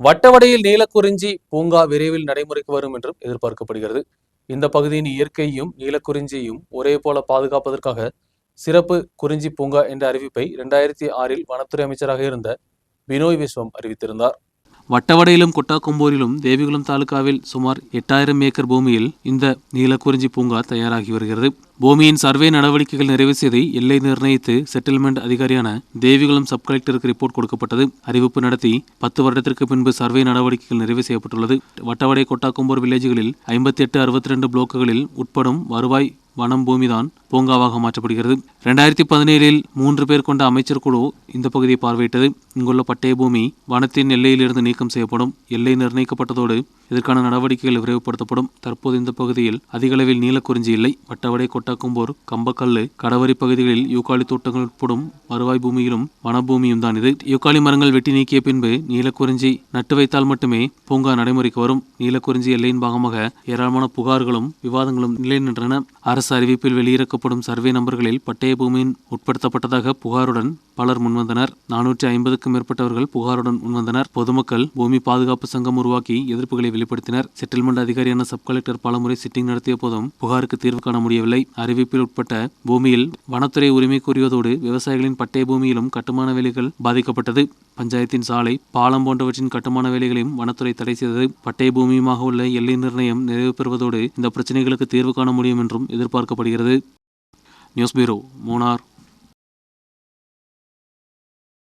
வட்டவடையில் நீலக்குறிஞ்சி பூங்கா விரைவில் நடைமுறைக்கு வரும் என்றும் எதிர்பார்க்கப்படுகிறது. இந்த பகுதியின் இயற்கையையும் நீலக்குறிஞ்சியையும் ஒரே போல பாதுகாப்பதற்காக சிறப்பு குறிஞ்சி பூங்கா என்ற அறிவிப்பை இரண்டாயிரத்தி ஆறில் வனத்துறை அமைச்சராக இருந்த பினோய் விஸ்வம் அறிவித்திருந்தார். வட்டவடையிலும் கொட்டாக்கொம்பூரிலும் தேவிகுளம் தாலுகாவில் சுமார் எட்டாயிரம் ஏக்கர் பூமியில் இந்த நீலக்குறிஞ்சி பூங்கா தயாராகி வருகிறது. பூமியின் சர்வே நடவடிக்கைகள் நிறைவு செய்து எல்லை நிர்ணயித்து செட்டில்மெண்ட் அதிகாரியான தேவிகுளம் சப் கலெக்டருக்கு ரிப்போர்ட் கொடுக்கப்பட்டது. அறிவிப்பு நடத்தி பத்து வருடத்திற்கு பின்பு சர்வே நடவடிக்கைகள் நிறைவு செய்யப்பட்டுள்ளது. வட்டவடை கொட்டாக்கும்பூர் வில்லேஜ்களில் ஐம்பத்தி எட்டு அறுபத்தி ரெண்டு பிளாக்குகளில் உட்படும் வருவாய் வனம் பூமிதான் பூங்காவாக மாற்றப்படுகிறது. ரெண்டாயிரத்தி பதினேழில் மூன்று பேர் கொண்ட அமைச்சர் குழு இந்த பகுதியை பார்வையிட்டது. இங்குள்ள பட்டய பூமி வனத்தின் எல்லையிலிருந்து நீக்கம் செய்யப்படும். எல்லை நிர்ணயிக்கப்பட்டதோடு இதற்கான நடவடிக்கைகள் விரைவுபடுத்தப்படும். தற்போது இந்த பகுதியில் அதிகளவில் நீலக்குறிஞ்சி இல்லை. வட்டவடை கொட்ட கம்பக்கல்லு கடவரி பகுதிகளில் யூக்காலி தோட்டங்கள் உட்படும் வருவாய் பூமியிலும் வனபூமியும் தான் இது. யூக்காலி மரங்கள் வெட்டி நீக்கிய பின்பு நீலக்குறிஞ்சி நட்டு வைத்தால் மட்டுமே பூங்கா நடைமுறைக்கு வரும். நீலக்குறிஞ்சி எல்லையின் பாகமாக ஏராளமான புகார்களும் விவாதங்களும் நிலை நின்றன அரசு அறிவிப்பில் வெளியிறக்கப்படும் சர்வே நம்பர்களில் பட்டய பூமியின் உட்படுத்தப்பட்டதாக புகாருடன் பலர் முன்வந்தனர். நானூற்றி ஐம்பதுக்கும் மேற்பட்டவர்கள் புகாருடன் முன்வந்தனர். பொதுமக்கள் பூமி பாதுகாப்பு சங்கம் உருவாக்கி எதிர்ப்புகளை வெளிப்படுத்தினர். செட்டில்மெண்ட் அதிகாரியான சப் கலெக்டர் பலமுறை சிட்டிங் நடத்திய போதும் புகாருக்கு தீர்வு காண முடியவில்லை. அறிவிப்பில் உட்பட்ட பூமியில் வனத்துறை உரிமை கோரியதோடு விவசாயிகளின் பட்டய பூமியிலும் கட்டுமான வேலைகள் பாதிக்கப்பட்டது. பஞ்சாயத்தின் சாலை பாலம் போன்றவற்றின் கட்டுமான வேலைகளையும் வனத்துறை தடை செய்தது. பட்டய பூமியுமாக உள்ள எல்லை நிர்ணயம் நிறைவு பெறுவதோடு இந்த பிரச்சனைகளுக்கு தீர்வு காண முடியும் என்றும் எதிர்பார்க்கப்படுகிறது. News bureau Munnar